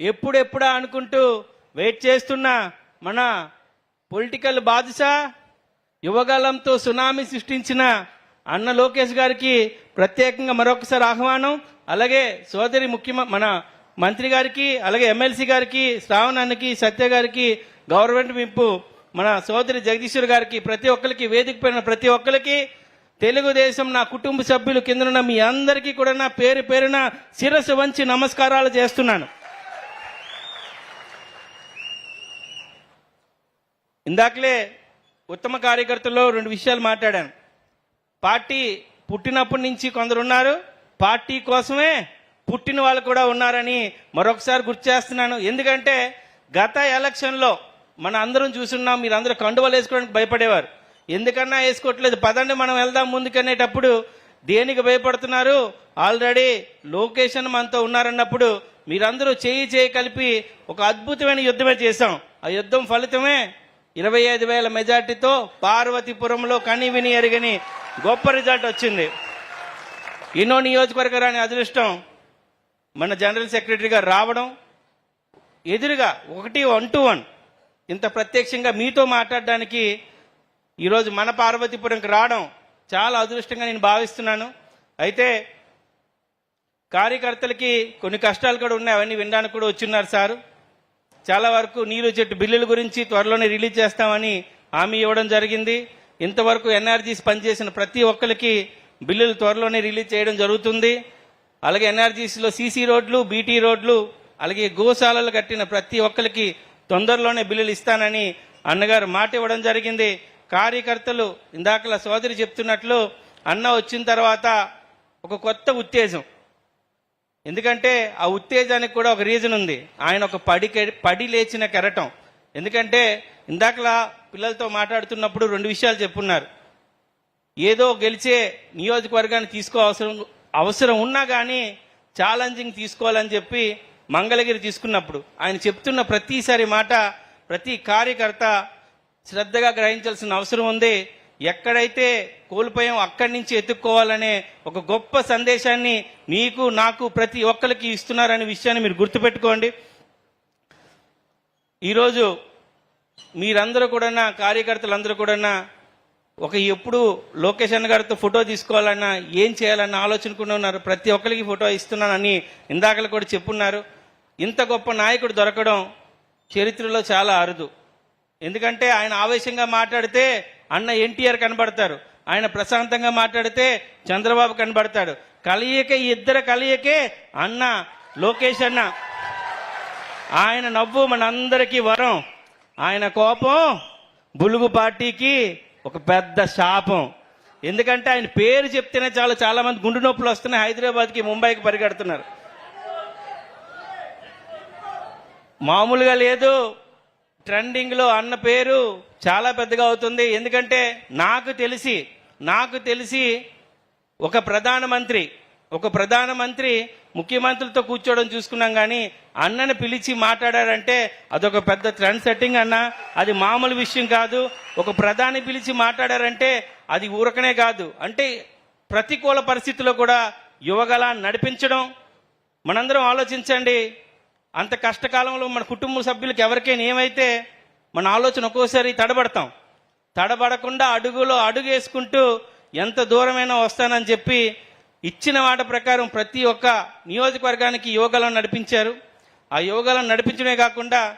ఎప్పుడెప్పుడా అనుకుంటూ వెయిట్ చేస్తున్న మన పొలిటికల్ బాదుషా యువగలంతో సునామీ సృష్టించిన అన్న లోకేష్ గారికి ప్రత్యేకంగా మరొకసారి ఆహ్వానం. అలాగే సోదరి ముఖ్యమ మన మంత్రి గారికి అలాగే ఎమ్మెల్సీ గారికి శ్రావణ్ అన్నకి సత్య గారికి గవర్నమెంట్ వింపు మన సోదరి జగదీశ్వర్ గారికి ప్రతి ఒక్కరికి వేదిక పైన ప్రతి ఒక్కరికి తెలుగుదేశం నా కుటుంబ సభ్యులు కిందన మీ అందరికీ కూడా నా పేరు పేరున శిరస్సు వంచి నమస్కారాలు చేస్తున్నాను. ఇందాకలే ఉత్తమ కార్యకర్తల్లో రెండు విషయాలు మాట్లాడాను. పార్టీ పుట్టినప్పటి నుంచి కొందరు ఉన్నారు పార్టీ కోసమే పుట్టిన వాళ్ళు కూడా ఉన్నారని మరొకసారి గుర్తు చేస్తున్నాను. ఎందుకంటే గత ఎలక్షన్లో మన అందరం చూసున్నాం మీరు అందరూ కండువలు వేసుకోవడానికి భయపడేవారు. ఎందుకన్నా వేసుకోవట్లేదు పదండి మనం వెళ్దాం ముందుకనేటప్పుడు దేనికి భయపడుతున్నారు? ఆల్రెడీ లొకేషన్ మనతో ఉన్నారన్నప్పుడు మీరందరూ చేయి చేయి కలిపి ఒక అద్భుతమైన యుద్ధమే చేశాం. ఆ యుద్ధం ఫలితమే ఇరవై ఐదు వేల మెజార్టీతో పార్వతీపురంలో కని విని గొప్ప రిజల్ట్ వచ్చింది. ఎన్నో నియోజకవర్గాన్ని అదృష్టం మన జనరల్ సెక్రటరీగా రావడం ఎదురుగా ఒకటి వన్ టు వన్ ఇంత ప్రత్యక్షంగా మీతో మాట్లాడడానికి ఈరోజు మన పార్వతీపురంకి రావడం చాలా అదృష్టంగా నేను భావిస్తున్నాను. అయితే కార్యకర్తలకి కొన్ని కష్టాలు కూడా ఉన్నాయి అవన్నీ వినడానికి కూడా వచ్చిన్నారు సారు. చాలా వరకు నీరు చెట్టు బిల్లుల గురించి త్వరలోనే రిలీజ్ చేస్తామని హామీ ఇవ్వడం జరిగింది. ఇంతవరకు ఎన్ఆర్జీస్ పనిచేసిన ప్రతి ఒక్కరికి బిల్లులు త్వరలోనే రిలీజ్ చేయడం జరుగుతుంది. అలాగే ఎన్ఆర్జీసీలో సీసీ రోడ్లు బీటీ రోడ్లు అలాగే గోశాలలు కట్టిన ప్రతి ఒక్కరికి తొందరలోనే బిల్లులు ఇస్తానని అన్నగారు మాట ఇవ్వడం జరిగింది. కార్యకర్తలు ఇందాకలా సోదరి చెప్తున్నట్లు అన్న వచ్చిన తర్వాత ఒక కొత్త ఉత్తేజం. ఎందుకంటే ఆ ఉత్తేజానికి కూడా ఒక రీజన్ ఉంది. ఆయన ఒక పడి పడి లేచిన కెరటం. ఎందుకంటే ఇందాకలా పిల్లలతో మాట్లాడుతున్నప్పుడు రెండు విషయాలు చెప్పున్నారు. ఏదో గెలిచే నియోజకవర్గాన్ని తీసుకో అవసరం అవసరం ఉన్నా కానీ ఛాలెంజింగ్ తీసుకోవాలని చెప్పి మంగళగిరి తీసుకున్నప్పుడు ఆయన చెప్తున్న ప్రతిసారి మాట ప్రతి కార్యకర్త శ్రద్ధగా గ్రహించాల్సిన అవసరం ఉంది. ఎక్కడైతే కోల్పోయాం అక్కడి నుంచి ఎత్తుక్కోవాలనే ఒక గొప్ప సందేశాన్ని మీకు నాకు ప్రతి ఒక్కరికి ఇస్తున్నారనే విషయాన్ని మీరు గుర్తుపెట్టుకోండి. ఈరోజు మీరందరూ కూడా కార్యకర్తలందరూ కూడా ఒక ఎప్పుడు లోకేషన్ గారితో ఫోటో తీసుకోవాలన్నా ఏం చేయాలన్న ఆలోచనకుండా ఉన్నారు. ప్రతి ఒక్కరికి ఫోటో ఇస్తున్నానని ఇందాకలు కూడా చెప్పున్నారు. ఇంత గొప్ప నాయకుడు దొరకడం చరిత్రలో చాలా అరుదు. ఎందుకంటే ఆయన ఆవేశంగా మాట్లాడితే అన్న ఎన్టీఆర్ కనబడతారు. ఆయన ప్రశాంతంగా మాట్లాడితే చంద్రబాబు కనబడతాడు. కలియకే ఇద్దరు కలియకే అన్న లోకేష్ అన్న. ఆయన నవ్వు మనందరికీ వరం. ఆయన కోపం బులుగు పార్టీకి ఒక పెద్ద శాపం. ఎందుకంటే ఆయన పేరు చెప్తేనే చాలా చాలా మంది గుండు నొప్పులు వస్తున్నాయి హైదరాబాద్కి ముంబైకి పరిగెడుతున్నారు. మామూలుగా లేదు. ట్రెండింగ్లో అన్న పేరు చాలా పెద్దగా అవుతుంది. ఎందుకంటే నాకు తెలిసి నాకు తెలిసి ఒక ప్రధానమంత్రి ఒక ప్రధానమంత్రి ముఖ్యమంత్రులతో కూర్చోవడం చూసుకున్నాం కానీ అన్నని పిలిచి మాట్లాడారంటే అదొక పెద్ద ట్రెండ్ సెట్టింగ్ అన్న అది మామూలు విషయం కాదు. ఒక ప్రధాని పిలిచి మాట్లాడారంటే అది ఊరకనే కాదు. అంటే ప్రతికూల పరిస్థితుల్లో కూడా యువగల నడిపించడం. మనందరం ఆలోచించండి. అంత కష్టకాలంలో మన కుటుంబ సభ్యులకు ఎవరికైనా ఏమైతే మన ఆలోచన ఒక్కోసారి తడబడతాం. తడబడకుండా అడుగులో అడుగేసుకుంటూ ఎంత దూరమైనా వస్తానని చెప్పి ఇచ్చిన మాట ప్రకారం ప్రతి ఒక్క నియోజకవర్గానికి యోగాలను నడిపించారు. ఆ యోగాలను నడిపించడమే కాకుండా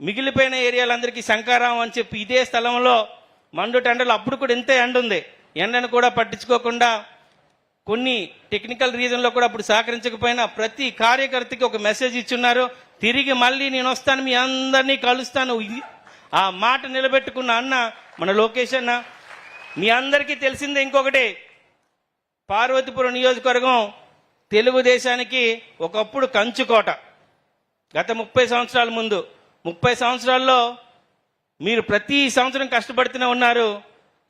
మిగిలిపోయిన ఏరియాలందరికీ శంకారావం అని చెప్పి ఇదే స్థలంలో మండు టెండలు అప్పుడు కూడా ఇంతే ఎండ ఉంది ఎండను కూడా పట్టించుకోకుండా కొన్ని టెక్నికల్ రీజన్లో కూడా అప్పుడు సహకరించకపోయినా ప్రతి కార్యకర్తకి ఒక మెసేజ్ ఇచ్చున్నారు. తిరిగి మళ్ళీ నేను వస్తాను మీ అందరినీ కలుస్తాను. ఆ మాట నిలబెట్టుకున్న అన్న మన లోకేష్ అన్న మీ అందరికీ తెలిసిందే ఇంకొకటి. పార్వతీపురం నియోజకవర్గం తెలుగుదేశానికి ఒకప్పుడు కంచుకోట. గత ముప్పై సంవత్సరాల ముందు. ముప్పై సంవత్సరాల్లో మీరు ప్రతి సంవత్సరం కష్టపడుతూనే ఉన్నారు.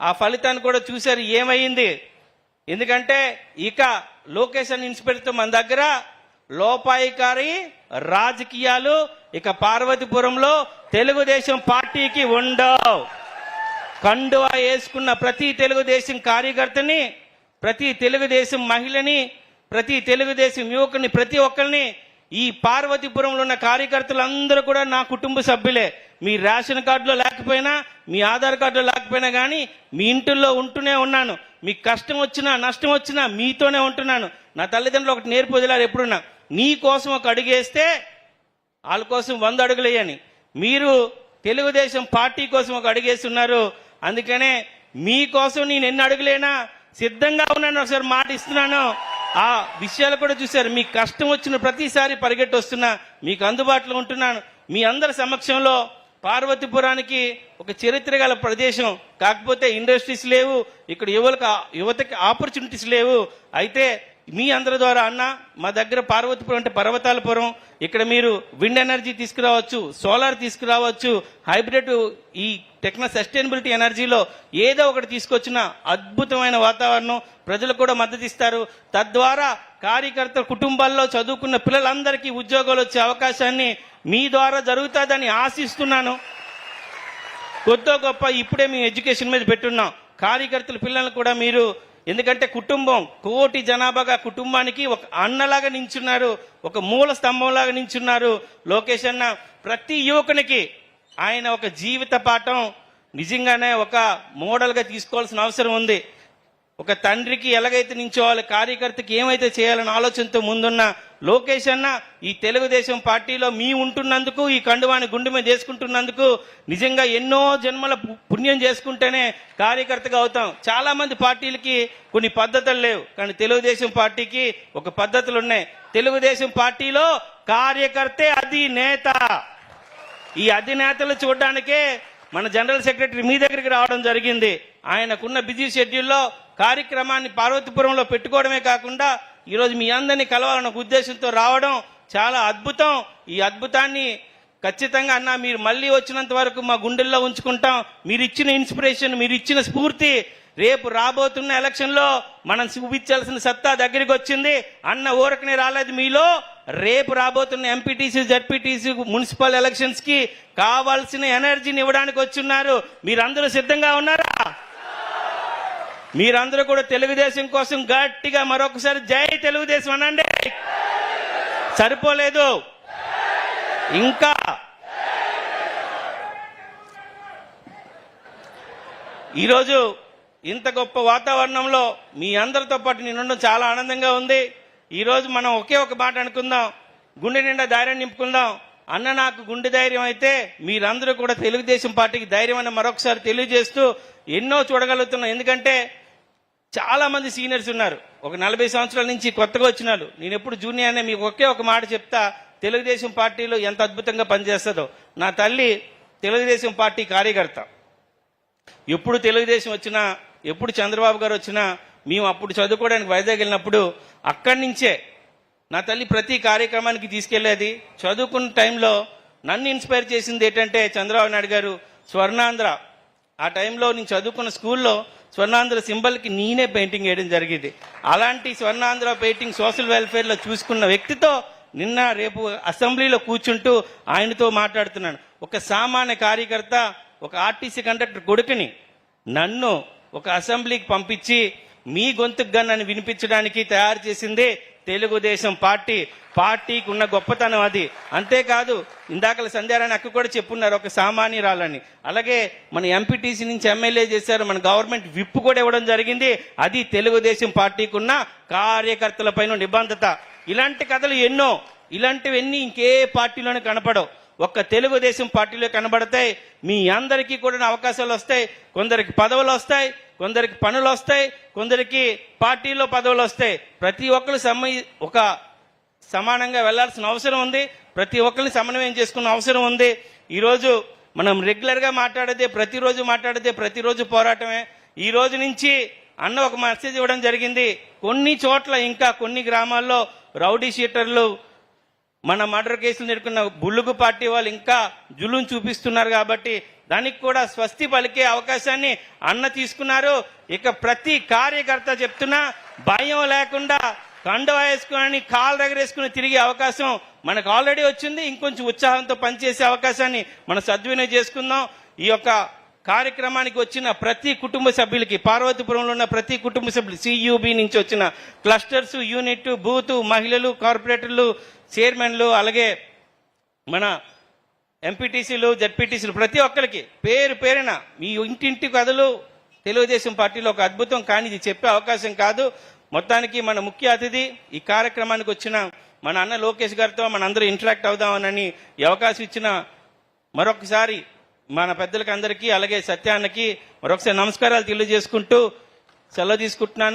ఆ ఫలితాన్ని కూడా చూశారు. ఏమైంది? ఎందుకంటే ఇక లొకేషన్ ఇన్స్పెక్టర్ మన దగ్గర లోపాయికారి రాజకీయాలు ఇక పార్వతీపురంలో తెలుగుదేశం పార్టీకి ఉండవు. కండువా వేసుకున్న ప్రతి తెలుగుదేశం కార్యకర్తని ప్రతి తెలుగుదేశం మహిళని ప్రతి తెలుగుదేశం యువకుని ప్రతి ఒక్కరిని ఈ పార్వతీపురంలో ఉన్న కార్యకర్తలందరూ కూడా నా కుటుంబ సభ్యులే. మీ రేషన్ కార్డులో లేకపోయినా మీ ఆధార్ కార్డులో లేకపోయినా కానీ మీ ఇంటిల్లో ఉంటూనే ఉన్నాను. మీకు కష్టం వచ్చినా నష్టం వచ్చినా మీతోనే ఉంటున్నాను. నా తల్లిదండ్రులు ఒకటి నేర్పుదిలారు ఎప్పుడున్నా నీ కోసం ఒక అడుగేస్తే వాళ్ళ కోసం వంద అడుగులేయని మీరు తెలుగుదేశం పార్టీ కోసం ఒక అడుగేస్తున్నారు అందుకనే మీకోసం నేను ఎన్ని అడుగులేనా సిద్ధంగా ఉన్నాను ఒకసారి మాట ఇస్తున్నాను. ఆ విషయాలు కూడా చూశారు. మీకు కష్టం వచ్చిన ప్రతిసారి పరిగెట్టి వస్తున్నా మీకు అందుబాటులో ఉంటున్నాను. మీ అందరి సమక్షంలో పార్వతీపురానికి ఒక చరిత్ర గల ప్రదేశం. కాకపోతే ఇండస్ట్రీస్ లేవు. ఇక్కడ యువలకు యువతకి ఆపర్చునిటీస్ లేవు. అయితే మీ అందరి ద్వారా అన్న మా దగ్గర పార్వతీపురం అంటే పర్వతాలపురం ఇక్కడ మీరు విండ్ ఎనర్జీ తీసుకురావచ్చు సోలార్ తీసుకురావచ్చు హైబ్రిడ్ ఈ టెక్నో సస్టైనబిలిటీ ఎనర్జీలో ఏదో ఒకటి తీసుకొచ్చిన అద్భుతమైన వాతావరణం ప్రజలు కూడా మద్దతు ఇస్తారు. తద్వారా కార్యకర్త కుటుంబాల్లో చదువుకున్న పిల్లలందరికీ ఉద్యోగాలు వచ్చే అవకాశాన్ని మీ ద్వారా జరుగుతుందని ఆశిస్తున్నాను. కొద్దో గొప్ప ఇప్పుడే మేము ఎడ్యుకేషన్ మీద పెట్టున్నాం. కార్యకర్తల పిల్లలు కూడా మీరు ఎందుకంటే కుటుంబం కోటి జనాభాగా కుటుంబానికి ఒక అన్నలాగా నించున్నారు ఒక మూల స్తంభంలాగా నించున్నారు. లోకేష్ అన్న ప్రతి యువకునికి ఆయన ఒక జీవిత పాఠం నిజంగానే ఒక మోడల్గా తీసుకోవాల్సిన అవసరం ఉంది. ఒక తండ్రికి ఎలాగైతే నించోవాలి కార్యకర్తకి ఏమైతే చేయాలని ఆలోచనతో ముందున్న లోకేష్ అన్న ఈ తెలుగుదేశం పార్టీలో మీ ఉంటున్నందుకు ఈ కండువాని గుండె మీద చేసుకుంటున్నందుకు నిజంగా ఎన్నో జన్మల పు- పుణ్యం చేసుకుంటేనే కార్యకర్తగా అవుతాం. చాలా మంది పార్టీలకి కొన్ని పద్ధతులు లేవు. కానీ తెలుగుదేశం పార్టీకి ఒక పద్ధతులు ఉన్నాయి. తెలుగుదేశం పార్టీలో కార్యకర్తే అధినేత ఈ అధినేతలు చూడడానికే మన జనరల్ సెక్రటరీ మీ దగ్గరికి రావడం జరిగింది. ఆయనకున్న బిజీ షెడ్యూల్లో కార్యక్రమాన్ని పార్వతీపురంలో పెట్టుకోవడమే కాకుండా ఈరోజు మీ అందరినీ కలవాలన్న ఉద్దేశంతో రావడం చాలా అద్భుతం. ఈ అద్భుతాన్ని ఖచ్చితంగా అన్న మీరు మళ్ళీ వచ్చినంత వరకు మా గుండెల్లో ఉంచుకుంటాం. మీరు ఇచ్చిన ఇన్స్పిరేషన్ మీరు ఇచ్చిన స్ఫూర్తి రేపు రాబోతున్న ఎలక్షన్లో మనం చూపించాల్సిన సత్తా దగ్గరికి వచ్చింది. అన్న ఊరకనే రాలేదు మీలో. రేపు రాబోతున్న ఎంపీటీసీ జడ్పీటీసీ మున్సిపల్ ఎలక్షన్స్కి కావాల్సిన ఎనర్జీని ఇవ్వడానికి వచ్చున్నారు. మీరందరూ సిద్ధంగా ఉన్నారా? మీరందరూ కూడా తెలుగుదేశం కోసం గట్టిగా మరొకసారి జై తెలుగుదేశం అనండి. సరిపోలేదు. ఇంకా ఈరోజు ఇంత గొప్ప వాతావరణంలో మీ అందరితో పాటు నేను ఉండడం చాలా ఆనందంగా ఉంది. ఈరోజు మనం ఒకే ఒక మాట అనుకుందాం. గుండె నిండా ధైర్యం నింపుకుందాం. అన్న నాకు గుండె ధైర్యం అయితే మీరందరూ కూడా తెలుగుదేశం పార్టీకి ధైర్యం అని మరొకసారి తెలియజేస్తూ ఎన్నో చూడగలుగుతున్నాం. ఎందుకంటే చాలా మంది సీనియర్స్ ఉన్నారు. ఒక నలభై సంవత్సరాల నుంచి కొత్తగా వచ్చినారు నేను ఎప్పుడు జూనియర్ అనే మీకు ఒకే ఒక మాట చెప్తా తెలుగుదేశం పార్టీలో ఎంత అద్భుతంగా పనిచేస్తుందో. నా తల్లి తెలుగుదేశం పార్టీ కార్యకర్త. ఎప్పుడు తెలుగుదేశం వచ్చినా ఎప్పుడు చంద్రబాబు గారు వచ్చినా మేము అప్పుడు చదువుకోవడానికి వైజాగ్ వెళ్ళినప్పుడు అక్కడి నుంచే నా తల్లి ప్రతి కార్యక్రమానికి తీసుకెళ్ళేది. చదువుకున్న టైంలో నన్ను ఇన్స్పైర్ చేసింది ఏంటంటే చంద్రబాబు నాయుడు గారు స్వర్ణాంధ్ర. ఆ టైంలో నేను చదువుకున్న స్కూల్లో స్వర్ణాంధ్ర సింబల్కి నేనే పెయింటింగ్ వేయడం జరిగింది. అలాంటి స్వర్ణాంధ్ర పెయింటింగ్ సోషల్ వెల్ఫేర్లో చూసుకున్న వ్యక్తితో నిన్న రేపు అసెంబ్లీలో కూర్చుంటూ ఆయనతో మాట్లాడుతున్నాను. ఒక సామాన్య కార్యకర్త ఒక ఆర్టీసీ కండక్టర్ కొడుకుని నన్ను ఒక అసెంబ్లీకి పంపించి మీ గొంతుగా నన్ను వినిపించడానికి తయారు చేసింది తెలుగుదేశం పార్టీ పార్టీకి ఉన్న గొప్పతనం అది. అంతేకాదు ఇందాకల సంధ్యారాయణ అక్క కూడా చెప్పున్నారు ఒక సామాన్యురాలని. అలాగే మన ఎంపీటీసీ నుంచి ఎమ్మెల్యే చేశారు మన గవర్నమెంట్ విప్ కూడా ఇవ్వడం జరిగింది. అది తెలుగుదేశం పార్టీకి ఉన్న కార్యకర్తలపైన నిబంధత. ఇలాంటి కథలు ఎన్నో. ఇలాంటివన్నీ ఇంకే పార్టీలోనే కనపడవు. ఒక్క తెలుగుదేశం పార్టీలో కనబడతాయి. మీ అందరికీ కూడా అవకాశాలు వస్తాయి. కొందరికి పదవులు వస్తాయి. కొందరికి పనులు వస్తాయి కొందరికి పార్టీలో పదవులు వస్తాయి. ప్రతి ఒక్కరు సమ ఒక సమానంగా వెళ్ళాల్సిన అవసరం ఉంది. ప్రతి ఒక్కరిని సమన్వయం చేసుకున్న అవసరం ఉంది. ఈరోజు మనం రెగ్యులర్గా మాట్లాడితే ప్రతిరోజు మాట్లాడితే ప్రతిరోజు పోరాటమే. ఈ రోజు నుంచి అన్న ఒక మెసేజ్ ఇవ్వడం జరిగింది. కొన్ని చోట్ల ఇంకా కొన్ని గ్రామాల్లో రౌడీ షీటర్లు మన మర్డర్ కేసులు నెరుకున్న బుల్లుగు పార్టీ వాళ్ళు ఇంకా జులుం చూపిస్తున్నారు కాబట్టి దానికి కూడా స్వస్తి పలికే అవకాశాన్ని అన్న తీసుకున్నారు. ఇక ప్రతి కార్యకర్త చెప్తున్నా భయం లేకుండా కండువా వేసుకుని కాలు దగ్గరేసుకుని తిరిగే అవకాశం మనకు ఆల్రెడీ వచ్చింది. ఇంకొంచెం ఉత్సాహంతో పనిచేసే అవకాశాన్ని మనం సద్వినియోగం చేసుకుందాం. ఈ యొక్క కార్యక్రమానికి వచ్చిన ప్రతి కుటుంబ సభ్యులకి పార్వతీపురంలో ఉన్న ప్రతి కుటుంబ సభ్యులు సియుబి నుంచి వచ్చిన క్లస్టర్స్ యూనిట్ బూత్ మహిళలు కార్పొరేటర్లు చైర్మన్లు అలాగే మన ఎంపీటీసీలు జడ్పీటీసీలు ప్రతి ఒక్కరికి పేరు పేరున మీ ఇంటింటి కథలు తెలుగుదేశం పార్టీలో ఒక అద్భుతం కానీ ఇది చెప్పే అవకాశం కాదు. మొత్తానికి మన ముఖ్య అతిథి ఈ కార్యక్రమానికి వచ్చిన మన అన్న లోకేష్ గారితో మన అందరూ ఇంటరాక్ట్ అవుదామనని ఈ అవకాశం ఇచ్చిన మరొకసారి మన పెద్దలకి అందరికీ అలాగే సత్యాన్నకి మరొకసారి నమస్కారాలు తెలియజేసుకుంటూ సెలవు తీసుకుంటున్నాను.